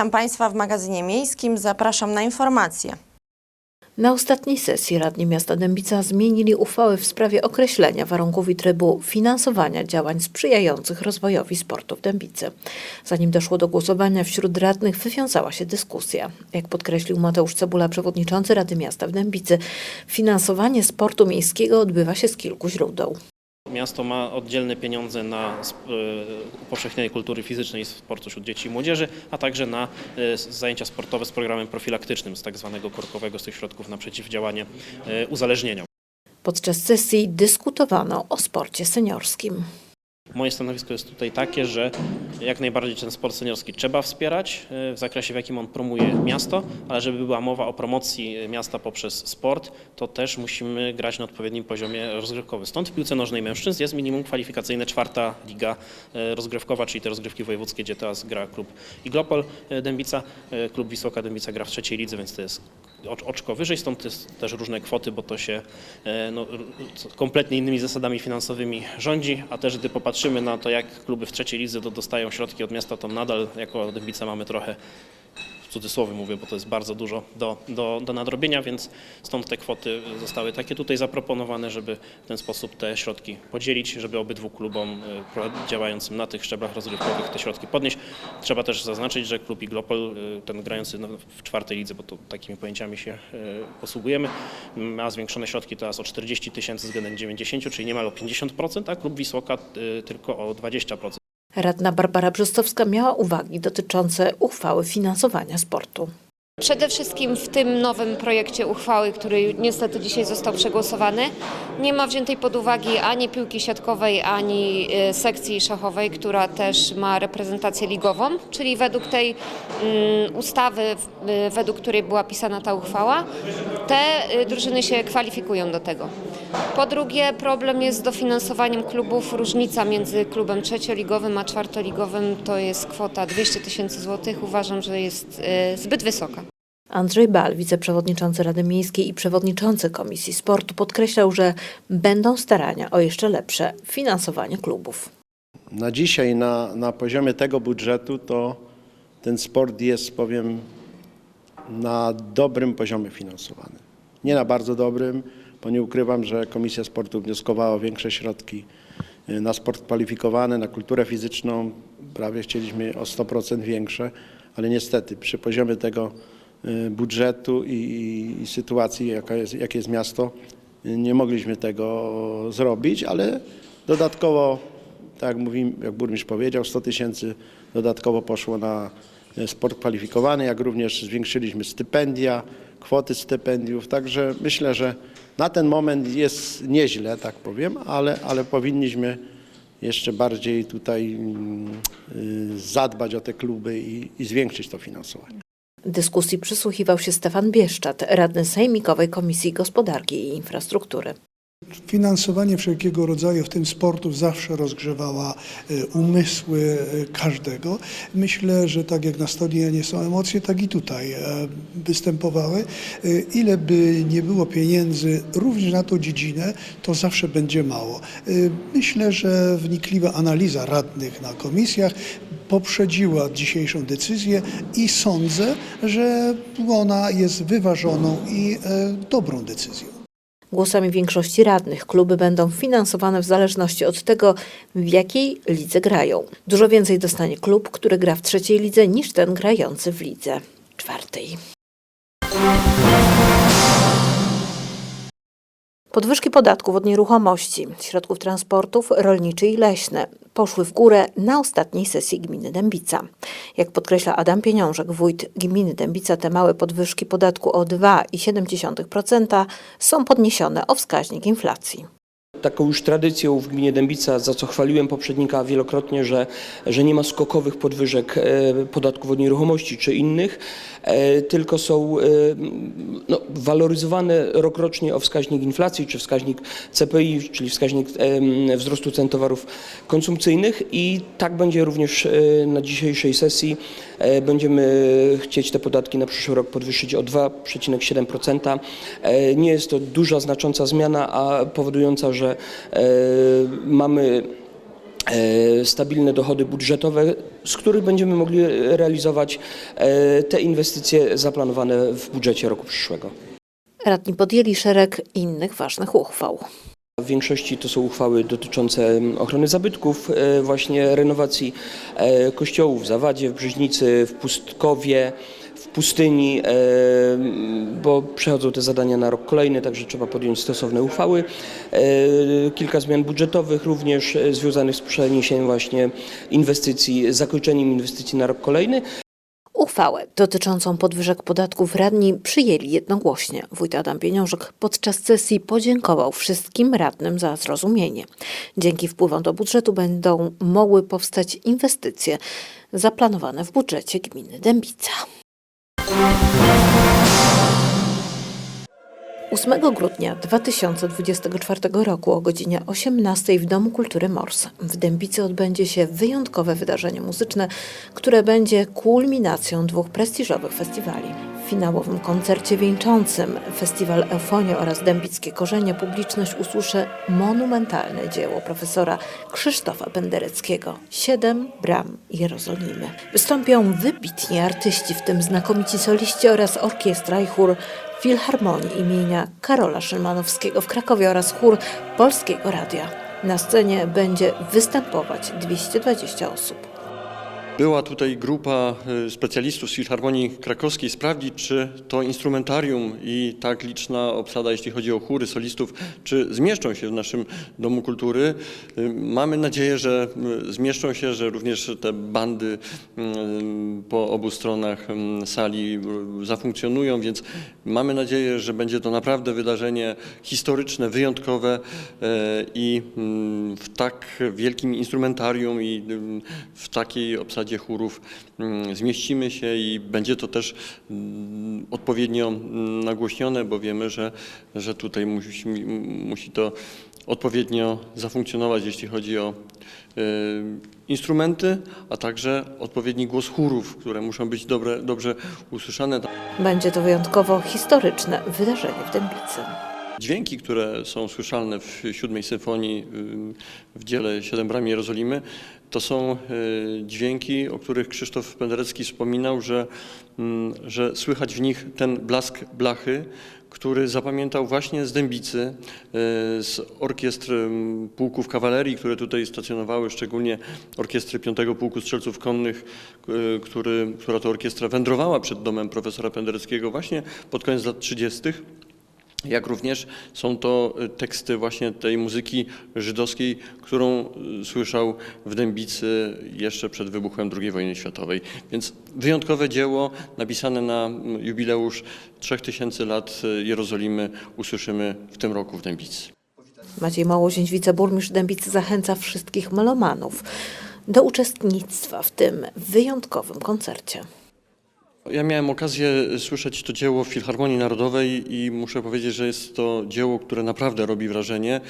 Witam Państwa w magazynie miejskim. Zapraszam na informacje. Na ostatniej sesji radni miasta Dębica zmienili uchwałę w sprawie określenia warunków i trybu finansowania działań sprzyjających rozwojowi sportu w Dębicy. Zanim doszło do głosowania wśród radnych, wywiązała się dyskusja. Jak podkreślił Mateusz Cebula, przewodniczący Rady Miasta w Dębicy, finansowanie sportu miejskiego odbywa się z kilku źródeł. Miasto ma oddzielne pieniądze na sp- e, kultury fizycznej i sportu wśród dzieci i młodzieży, a także na e, zajęcia sportowe z programem profilaktycznym z tak zwanego korkowego z tych środków na przeciwdziałanie e, uzależnieniom. Podczas sesji dyskutowano o sporcie seniorskim. Moje stanowisko jest tutaj takie, że jak najbardziej ten sport seniorski trzeba wspierać e, w zakresie, w jakim on promuje miasto, ale żeby była mowa o promocji e, miasta poprzez sport, to też musimy grać na odpowiednim poziomie rozgrywkowym. Stąd w piłce nożnej mężczyzn jest minimum kwalifikacyjne czwarta liga e, rozgrywkowa, czyli te rozgrywki wojewódzkie, gdzie teraz gra klub Iglopol Dębica, klub Wisłoka Dębica gra w trzeciej lidze, więc to jest oczko wyżej, stąd też różne kwoty, bo to się e, no, kompletnie innymi zasadami finansowymi rządzi, a też gdy popatrzymy na to, jak kluby w trzeciej lidze do- dostają środki od miasta, to nadal jako Dębica mamy trochę cudzysłowie mówię, bo to jest bardzo dużo do, do, do nadrobienia, więc stąd te kwoty zostały takie tutaj zaproponowane, żeby w ten sposób te środki podzielić, żeby obydwu klubom pro- działającym na tych szczeblach rozgrywkowych te środki podnieść. Trzeba też zaznaczyć, że klub Iglopol, e, ten grający w czwartej lidze, bo to takimi pojęciami się e, posługujemy, ma zwiększone środki teraz o 40 tysięcy względem 90, czyli niemal o 50%, a klub Wisłoka tylko o 20%. Radna Barbara Brzostowska miała uwagi dotyczące uchwały finansowania sportu. Przede wszystkim w tym nowym projekcie uchwały, który niestety dzisiaj został przegłosowany, nie ma wziętej pod uwagę ani piłki siatkowej, ani e, sekcji szachowej, która też ma reprezentację ligową, czyli według tej mm, ustawy, e, według której była pisana ta uchwała, te e, drużyny się kwalifikują do tego. Po drugie, problem jest z dofinansowaniem klubów. Różnica między klubem trzecioligowym a czwartoligowym to jest kwota 200 tysięcy złotych. Uważam, że jest e, zbyt wysoka. Andrzej Bal, wiceprzewodniczący Rady Miejskiej i przewodniczący Komisji Sportu, podkreślał, że będą starania o jeszcze lepsze finansowanie klubów. Na dzisiaj, na, na poziomie tego budżetu, to ten sport jest, powiem, na dobrym poziomie finansowany. Nie na bardzo dobrym, bo nie ukrywam, że Komisja Sportu wnioskowała o większe środki y, na sport kwalifikowany, na kulturę fizyczną. Prawie chcieliśmy o 100% większe, ale niestety przy poziomie tego y, budżetu i, i, i sytuacji, jaka jest, jakie jest miasto, y, nie mogliśmy tego zrobić, ale dodatkowo tak jak, mówi, jak burmistrz powiedział, 100 tysięcy dodatkowo poszło na e, sport kwalifikowany, jak również zwiększyliśmy stypendia, kwoty stypendiów, także myślę, że na ten moment jest nieźle, tak powiem, ale, ale powinniśmy jeszcze bardziej tutaj mm, y, zadbać o te kluby i, i zwiększyć to finansowanie. Dyskusji przysłuchiwał się Stefan Bieszczat, radny Sejmikowej Komisji Gospodarki i Infrastruktury. Finansowanie wszelkiego rodzaju, w tym sportów, zawsze rozgrzewała e, umysły e, każdego. Myślę, że tak jak na stadionie są emocje, tak i tutaj e, występowały. Ile by nie było pieniędzy również na tą dziedzinę, to zawsze będzie mało. Myślę, że wnikliwa analiza radnych na komisjach poprzedziła dzisiejszą decyzję i sądzę, że ona jest wyważoną i dobrą decyzją. Głosami większości radnych kluby będą finansowane w zależności od tego, w jakiej lidze grają. Dużo więcej dostanie klub, który gra w trzeciej lidze, niż ten grający w lidze czwartej. Podwyżki podatków od nieruchomości, środków transportów rolniczy i leśne poszły w górę na ostatniej sesji gminy Dębica. Jak podkreśla Adam Pieniążek, wójt gminy Dębica, te małe podwyżki podatku o 2,7% są podniesione o wskaźnik inflacji. Taką już tradycją w gminie Dębica, za co chwaliłem poprzednika wielokrotnie, że, że nie ma skokowych podwyżek e, podatków od nieruchomości czy innych, e, tylko są e, no, waloryzowane rokrocznie o wskaźnik inflacji czy wskaźnik CPI, czyli wskaźnik wzrostu cen towarów konsumpcyjnych i tak będzie również na dzisiejszej sesji. Będziemy chcieć te podatki na przyszły rok podwyższyć o 2,7%. E, Nie jest to duża, znacząca zmiana, a powodująca, że e, mamy e, stabilne dochody budżetowe, z których będziemy mogli realizować e, te inwestycje zaplanowane w budżecie roku przyszłego. Radni podjęli szereg innych ważnych uchwał. W większości to są uchwały dotyczące ochrony zabytków, właśnie renowacji kościołów w Zawadzie, w Brzeźnicy, w Pustkowie, Pustyni, e, bo przechodzą te zadania na rok kolejny, także trzeba podjąć stosowne uchwały. E, Kilka zmian budżetowych również e, związanych z przeniesieniem właśnie inwestycji, zakończeniem inwestycji na rok kolejny. Uchwałę dotyczącą podwyżek podatków radni przyjęli jednogłośnie. Wójt Adam Pieniążek podczas sesji podziękował wszystkim radnym za zrozumienie. Dzięki wpływom do budżetu będą mogły powstać inwestycje zaplanowane w budżecie gminy Dębica. 8 grudnia 2024 roku o godzinie 18 w Domu Kultury Mors w Dębicy odbędzie się wyjątkowe wydarzenie muzyczne, które będzie kulminacją dwóch prestiżowych festiwali. Finałowym koncercie wieńczącym festiwal Eufonia oraz Dębickie Korzenie publiczność usłyszy monumentalne dzieło profesora Krzysztofa Pendereckiego Siedem bram Jerozolimy. Wystąpią wybitni artyści, w tym znakomici soliści oraz orkiestra i chór Filharmonii imienia Karola Szymanowskiego w Krakowie oraz chór Polskiego Radia. Na scenie będzie występować 220 osób. Była tutaj grupa y, specjalistów z Filharmonii Krakowskiej sprawdzić, czy to instrumentarium i tak liczna obsada, jeśli chodzi o chóry solistów, czy zmieszczą się w naszym Domu Kultury. Y, Mamy nadzieję, że y, zmieszczą się, że również te bandy po obu stronach sali zafunkcjonują, więc mamy nadzieję, że będzie to naprawdę wydarzenie historyczne, wyjątkowe i y, w tak wielkim instrumentarium i w takiej obsadzie chórów mm, zmieścimy się i będzie to też mm, odpowiednio mm, nagłośnione, bo wiemy, że, że tutaj musi, musi to odpowiednio zafunkcjonować, jeśli chodzi o y, instrumenty, a także odpowiedni głos chórów, które muszą być dobre, dobrze usłyszane. Będzie to wyjątkowo historyczne wydarzenie w Dębicy. Dźwięki, które są słyszalne w siódmej symfonii w dziele Siedem bram Jerozolimy, to są y, dźwięki, o których Krzysztof Penderecki wspominał, że, że słychać w nich ten blask blachy, który zapamiętał właśnie z Dębicy, y, z orkiestr pułków kawalerii, które tutaj stacjonowały, szczególnie orkiestry 5 Pułku Strzelców Konnych, y, który, która to orkiestra wędrowała przed domem profesora Pendereckiego właśnie pod koniec lat 30 jak również są to y, teksty właśnie tej muzyki żydowskiej, którą y, słyszał w Dębicy jeszcze przed wybuchem II wojny światowej. Więc wyjątkowe dzieło napisane na mm, jubileusz 3000 lat y, Jerozolimy usłyszymy w tym roku w Dębicy. Maciej Małozień, wiceburmistrz Dębicy, zachęca wszystkich melomanów do uczestnictwa w tym wyjątkowym koncercie. Ja miałem okazję słyszeć to dzieło w Filharmonii Narodowej i muszę powiedzieć, że jest to dzieło, które naprawdę robi wrażenie.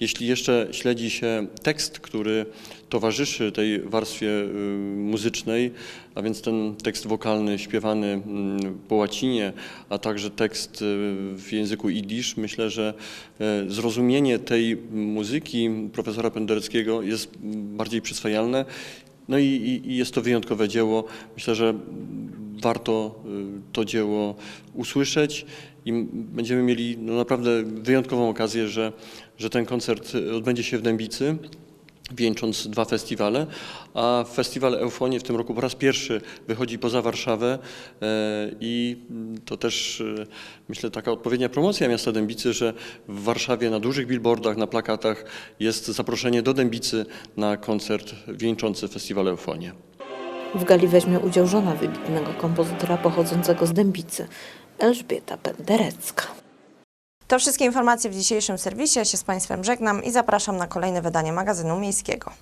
Jeśli jeszcze śledzi się tekst, który towarzyszy tej warstwie y, muzycznej, a więc ten tekst wokalny śpiewany mm, po łacinie, a także tekst y, w języku idisz, myślę, że y, zrozumienie tej muzyki profesora Pendereckiego jest bardziej przyswajalne. No i, i jest to wyjątkowe dzieło. Myślę, że warto y, to dzieło usłyszeć i będziemy mieli no, naprawdę wyjątkową okazję, że, że ten koncert y, odbędzie się w Dębicy, wieńcząc dwa festiwale, a festiwal Eufonie w tym roku po raz pierwszy wychodzi poza Warszawę e, i to też e, myślę taka odpowiednia promocja miasta Dębicy, że w Warszawie na dużych billboardach, na plakatach jest zaproszenie do Dębicy na koncert wieńczący festiwal Eufonie. W gali weźmie udział żona wybitnego kompozytora pochodzącego z Dębicy, Elżbieta Penderecka. To wszystkie informacje w dzisiejszym serwisie. Ja się z Państwem żegnam i zapraszam na kolejne wydanie magazynu miejskiego.